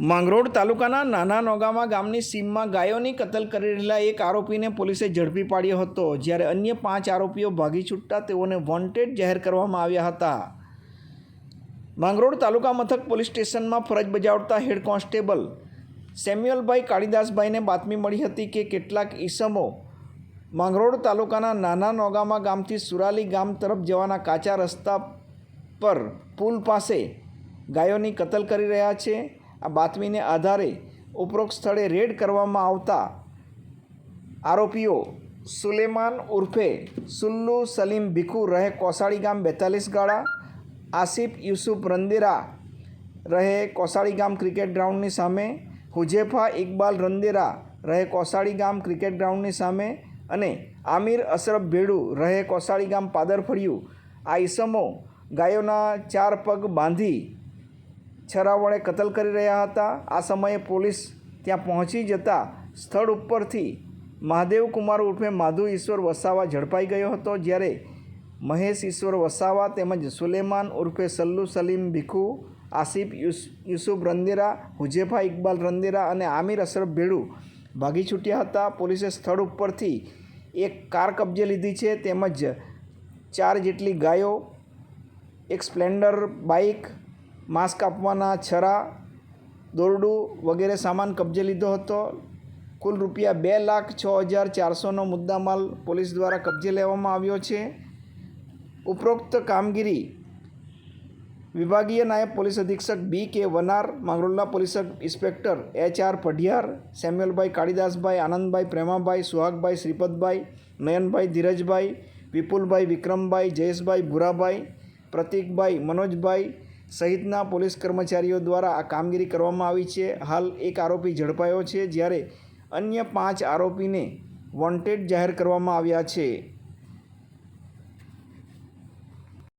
માંગરોળ તાલુકાના નાના નોગામા ગામની સીમમાં ગાયોની કતલ કરી રહેલા એક આરોપીને પોલીસે ઝડપી પાડ્યો હતો, જ્યારે અન્ય પાંચ આરોપીઓ ભાગી છૂટતા તેઓને વોન્ટેડ જાહેર કરવામાં આવ્યા હતા. માંગરોળ તાલુકા મથક પોલીસ સ્ટેશનમાં ફરજ બજાવતા હેડ કોન્સ્ટેબલ સેમ્યુઅલભાઈ કાળીદાસભાઈને બાતમી મળી હતી કે કેટલાક ઈસમો માંગરોળ તાલુકાના નાના નોગામા ગામથી સુરાલી ગામ તરફ જવાના કાચા રસ્તા પર પુલ પાસે ગાયોની કતલ કરી રહ્યા છે. આ બાતમીને આધારે ઉપરોક્ત સ્થળે રેડ કરવામાં આવતા આરોપીઓ સુલેમાન ઉર્ફે સુલ્લુ સલીમ ભીખુ રહે કોસાળી ગામ બેતાલીસ ગાળા, આસિફ યુસુફ રંદેરા રહે કોસાળી ગામ ક્રિકેટ ગ્રાઉન્ડની સામે, હુજેફા ઇકબાલ રંદેરા રહે કોસાળી ગામ ક્રિકેટ ગ્રાઉન્ડની સામે અને આમિર અશરફ ભેડુ રહે કોસાળી ગામ પાદરફળિયું. આ ઈસમો ગાયોના ચાર પગ બાંધી છરા વડે કતલ કરી રહ્યા હતા. આ સમયે પોલીસ ત્યાં પહોંચી જતા સ્થળ ઉપરથી મહાદેવ કુમાર ઉર્ફે માધુ ઈશ્વર વસાવા ઝડપાઈ ગયો હતો, જ્યારે મહેશ ઈશ્વર વસાવા તેમજ સુલેમાન ઉર્ફે સલ્લુ સલીમ ભીખુ, આસિફ યુસુફ રંદેરા, હુજેફા ઇકબાલ રંદેરા અને આમિર અશરફ ભેડુ ભાગી છૂટ્યા હતા. પોલીસે સ્થળ ઉપરથી એક કાર કબજે લીધી છે, તેમજ ચાર જેટલી ગાયો, એક સ્પ્લેન્ડર બાઇક માંસ કાપવાના છરા, દોરડું વગેરે સામાન કબજે લીધો હતો. કુલ રૂપિયા બે લાખ છ હજાર ચારસોનો મુદ્દામાલ પોલીસ દ્વારા કબજે લેવામાં આવ્યો છે. ઉપરોક્ત કામગીરી વિભાગીય નાયબ પોલીસ અધિક્ષક B K Vanar, માંગરોળના police inspector H R Padhiyar Samuelbhai Kalidasbhai, Anandbhai Premabhai, Suhagbhai Shripadbhai, Nayanbhai Dhirajbhai, Vipulbhai Vikrambhai, Jayeshbhai Bhurabhai, Pratikbhai Manojbhai સહિતના પોલીસ કર્મચારીઓ દ્વારા આ કામગીરી કરવામાં આવી છે. હાલ એક આરોપી ઝડપાયો છે, જ્યારે અન્ય પાંચ આરોપીને વોન્ટેડ જાહેર કરવામાં આવ્યા છે.